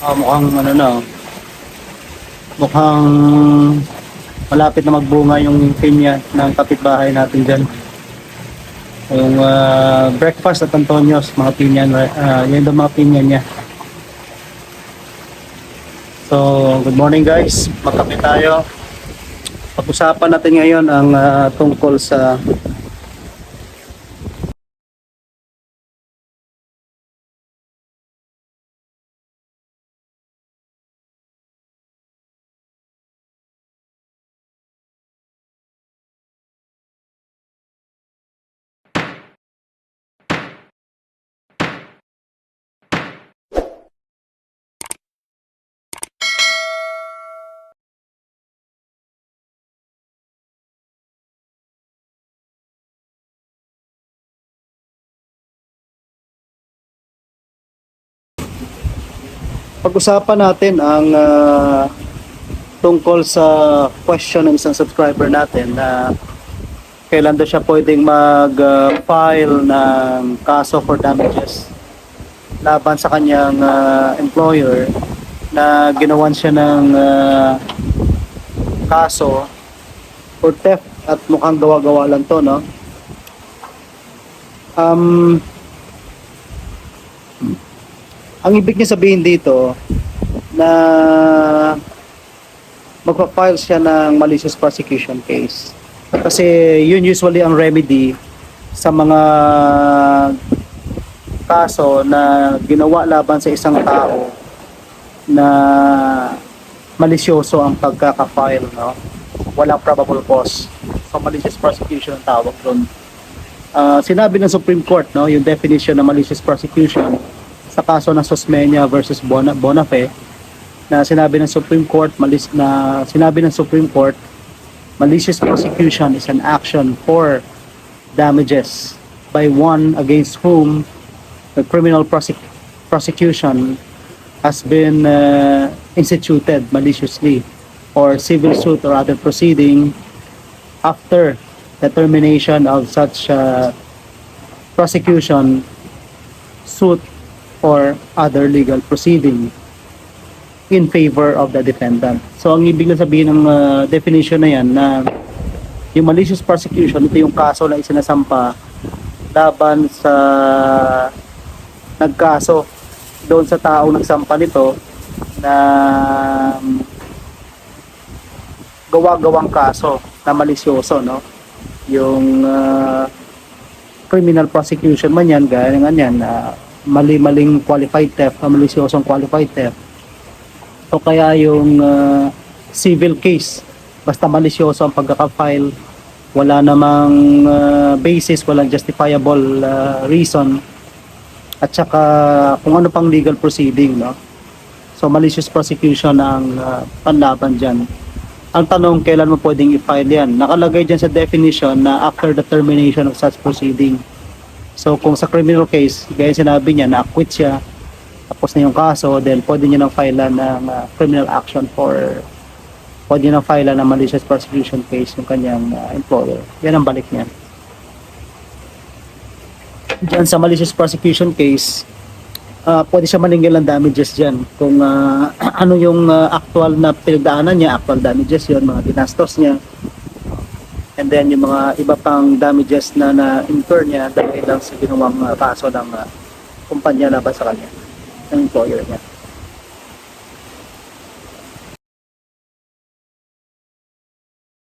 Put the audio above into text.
Ah, mukhang ano na, mukhang malapit na magbunga yung pinya ng kapitbahay natin dyan. Yung ah, breakfast at Antonios, mga pinya, uh, yun daw mga pinya niya. So, good morning guys. Magkape tayo. Pag-usapan natin ngayon ang ah, tungkol sa pag-usapan natin ang ah, tungkol sa question ng isang subscriber natin na kailan daw siya pwedeng mag-file ng kaso for damages laban sa kanyang ah, employer na ginawan siya ng ah, kaso for theft at mukhang gawa-gawa lang to, no? Um, ang ibig niya sabihin dito na magpa-file siya ng malicious prosecution case. Kasi yun usually ang remedy sa mga kaso na ginawa laban sa isang tao na malisyoso ang pagkaka-file, no? Walang probable cause. So malicious prosecution ang tawag doon. Ah, sinabi ng Supreme Court, no, yung definition ng malicious prosecution sa kaso ng Sosmeña versus Bona, Bonafe na sinabi ng Supreme Court malis na sinabi ng Supreme Court malicious prosecution is an action for damages by one against whom the criminal prosec- prosecution has been uh, instituted maliciously or civil suit or other proceeding after the termination of such uh, prosecution suit or other legal proceeding in favor of the defendant. So ang ibig sabihin ng uh, definition na yan na yung malicious prosecution, ito yung kaso na isinasampa laban sa nagkaso doon sa taong nagsampa nito na gawa-gawang kaso na malisyoso, no? Yung uh, criminal prosecution man yan, gaya ng yan, na mali-maling qualified theft, na malisyosong qualified theft. O kaya yung uh, civil case, basta malisyoso ang pagkaka-file, wala namang uh, basis, walang justifiable uh, reason, at saka kung ano pang legal proceeding, no? So malicious prosecution ang uh, panlaban dyan. Ang tanong, kailan mo pwedeng i-file yan? Nakalagay dyan sa definition na after the termination of such proceeding. So kung sa criminal case, gaya sinabi niya, na-acquit siya, tapos na yung kaso, then pwede niya nang file ng uh, criminal action for pwede nang file ng malicious prosecution case yung kanyang uh, employer. Yan ang balik niya. Diyan sa malicious prosecution case, uh, pwede siya maningil ng damages dyan. Kung uh, ano yung uh, actual na pinagdaanan niya, actual damages yun, mga ginastos niya. And then yung mga iba pang damages na na-incur niya dahil lang sa ginawang uh, kaso ng uh, kumpanya laban sa kanya, ng employer niya.